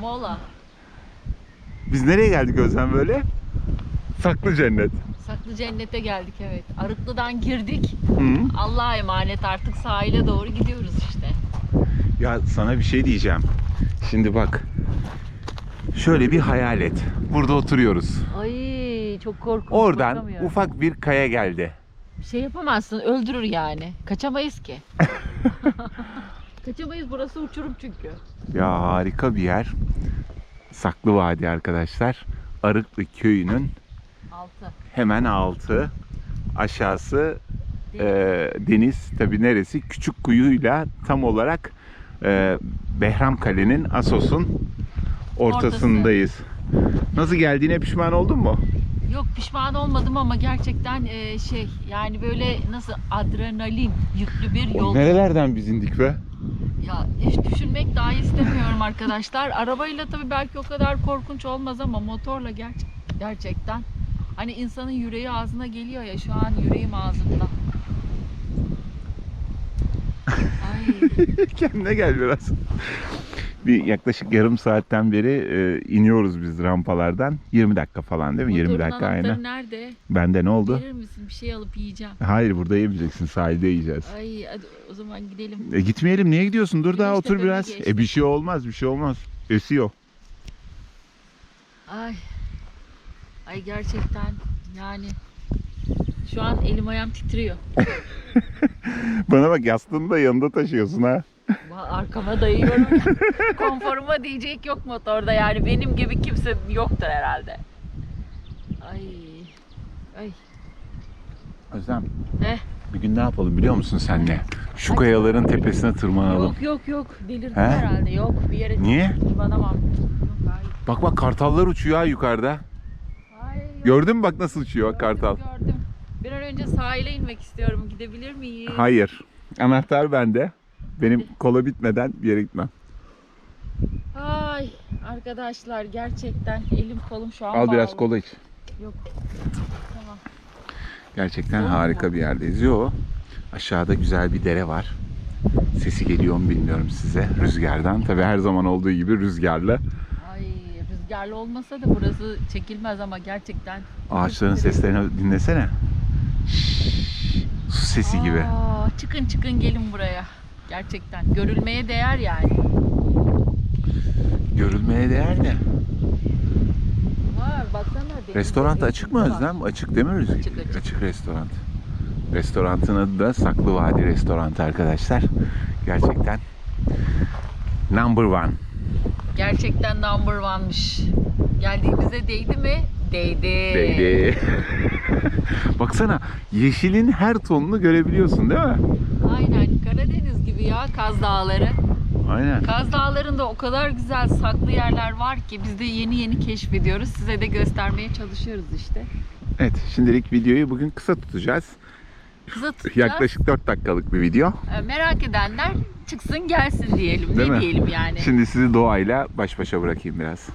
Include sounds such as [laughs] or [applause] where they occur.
Mola. Biz nereye geldik Özlem böyle? Saklı cennet. Saklı cennete geldik evet. Arıklı'dan girdik. Hı. Allah'a emanet artık sahile doğru gidiyoruz işte. Ya sana bir şey diyeceğim. Şimdi bak. Şöyle bir hayal et. Burada oturuyoruz. Ay çok korkunç. Oradan bakamıyorum. ufak bir kaya geldi. Bir şey yapamazsın öldürür yani. Kaçamayız ki. [laughs] Kaçamayız burası uçurum çünkü. Ya harika bir yer. Saklı Vadi arkadaşlar. Arıklı köyünün Altı. hemen altı. Aşağısı e, deniz. Tabi neresi? Küçük kuyuyla tam olarak e, Behram Kale'nin Asos'un ortasındayız. Nasıl geldiğine pişman oldun mu? Yok pişman olmadım ama gerçekten e, şey yani böyle nasıl adrenalin yüklü bir yol. Nerelerden biz indik be? Ya hiç düşünmek dahi istemiyorum arkadaşlar. Arabayla tabii belki o kadar korkunç olmaz ama motorla gerçek gerçekten hani insanın yüreği ağzına geliyor ya şu an yüreğim ağzımda. Ay [laughs] Kendine gel biraz. Bir yaklaşık yarım saatten beri e, iniyoruz biz rampalardan. 20 dakika falan değil mi? 20 motorun dakika anahtarı aynı. nerede? Bende ne oldu? Verir misin? Bir şey alıp yiyeceğim. Hayır burada yemeyeceksin. Sahilde yiyeceğiz. Ay hadi o zaman gidelim. E, gitmeyelim. Niye gidiyorsun? Dur daha Güneş otur tepeme biraz. geçti. E bir şey olmaz. Bir şey olmaz. Esiyor. Ay. Ay gerçekten yani şu an elim ayağım titriyor. [laughs] Bana bak yastığını da yanında taşıyorsun ha. Arkama dayıyorum. [laughs] Konforuma diyecek yok motorda yani benim gibi kimse yoktur herhalde. Ay. Ay. Özlem. Heh. Bir gün ne yapalım biliyor musun senle? Şu kayaların tepesine tırmanalım. Yok yok yok delirdim He? herhalde yok bir yere Niye? tırmanamam. Yok hayır. Bak bak kartallar uçuyor ha yukarıda. Hayır, yok. Gördün mü bak nasıl uçuyor bak Gördüm, kartal. Gördüm. Bir an önce sahile inmek istiyorum. Gidebilir miyim? Hayır. Anahtar bende. Benim kola bitmeden bir yere gitmem. Ay arkadaşlar gerçekten elim kolum şu an Al biraz bağlı. kola iç. Yok. Tamam. Gerçekten mu? harika bir yerdeyiz. Yo. Aşağıda güzel bir dere var. Sesi geliyor mu bilmiyorum size. Rüzgardan. Tabi her zaman olduğu gibi rüzgarlı. Ay rüzgarlı olmasa da burası çekilmez ama gerçekten. Ağaçların seslerini dinlesene. Şşş, Su sesi gibi. Aa, çıkın çıkın gelin buraya. Gerçekten görülmeye değer yani. Görülmeye değer de. Var baksana. Restoran açık mı var. Özlem? Açık değil mi Rüzgar? Açık, açık. restoran. Restorantın adı da Saklı Vadi Restoranı arkadaşlar. Gerçekten number one. Gerçekten number one'mış. Geldiğimize değdi mi? Değdi. Değdi. [laughs] Baksana yeşilin her tonunu görebiliyorsun değil mi? Aynen Karadeniz ya Kaz Dağları. Aynen. Kaz Dağları'nda o kadar güzel saklı yerler var ki biz de yeni yeni keşfediyoruz. Size de göstermeye çalışıyoruz işte. Evet şimdilik videoyu bugün kısa tutacağız. Kısa tutacağız. Yaklaşık 4 dakikalık bir video. Ee, Merak edenler çıksın gelsin diyelim. Değil ne mi? diyelim yani. Şimdi sizi doğayla baş başa bırakayım biraz.